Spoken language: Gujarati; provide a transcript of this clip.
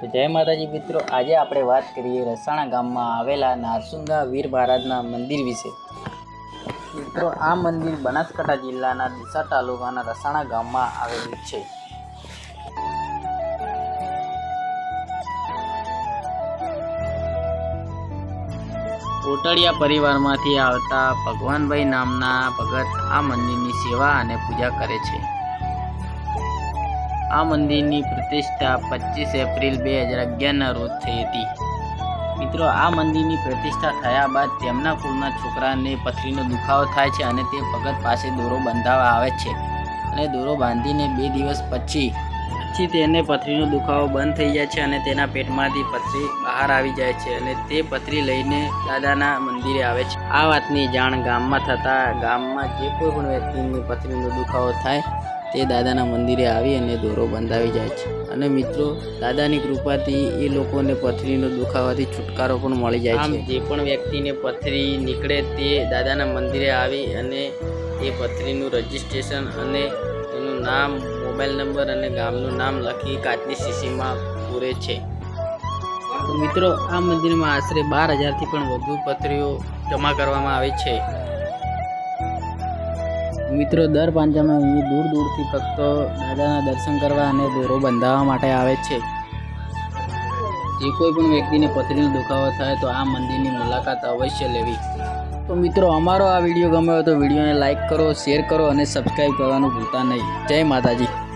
તો જય માતાજી મિત્રો, આજે આપણે વાત કરીએ રસાણા ગામમાં આવેલા નારસુંગા વીર મહારાજના મંદિર વિશે. મિત્રો, આ મંદિર બનાસકાંઠા જિલ્લાના ડીસા તાલુકાના રસાણા ગામમાં આવેલું છે. કોટડિયા પરિવારમાંથી આવતા ભગવાનભાઈ નામના ભગત આ મંદિરની સેવા અને પૂજા કરે છે. આ મંદિરની પ્રતિષ્ઠા પચીસ એપ્રિલ બે હજાર અગિયારના રોજ થઈ હતી. મિત્રો, આ મંદિરની પ્રતિષ્ઠા થયા બાદ તેમના કુળના છોકરાને પથરીનો દુખાવો થાય છે અને તે ભગત પાસે દોરો બંધાવવા આવે છે અને દોરો બાંધીને બે દિવસ પછી પછી તેને પથરીનો દુખાવો બંધ થઈ જાય છે અને તેના પેટમાંથી પથરી બહાર આવી જાય છે અને તે પથરી લઈને દાદાના મંદિરે આવે છે. આ વાતની જાણ ગામમાં થતાં ગામમાં જે કોઈ પણ વ્યક્તિને પથરીનો દુખાવો થાય તે દાદાના મંદિરે આવી અને દોરો બંધાવી જાય છે. અને મિત્રો દાદાની કૃપાથી એ લોકોને પથરીનો દુખાવાથી છુટકારો પણ મળી જાય છે. જે પણ વ્યક્તિને પથરી નીકળે તે દાદાના મંદિરે આવી અને એ પથરીનું રજિસ્ટ્રેશન અને એનું નામ મોબાઈલ નંબર અને ગામનું નામ લખી કાચની શીશીમાં પૂરે છે. મિત્રો આ મંદિરમાં આશરે બાર હજારથી પણ વધુ પથરીઓ જમા કરવામાં આવે છે. મિત્રો, દર પાંચમે અહીં દૂર દૂરથી ભક્તો દાદાના દર્શન કરવા અને દોરો બંધાવવા માટે આવે છે. જે કોઈ પણ વ્યક્તિને પથરીનો દુખાવો થાય તો આ મંદિરની મુલાકાત અવશ્ય લેવી. તો મિત્રો, અમારો આ વીડિયો ગમ્યો તો વિડીયોને લાઇક કરો, શેર કરો અને સબસ્ક્રાઈબ કરવાનું ભૂલતા નહીં. જય માતાજી.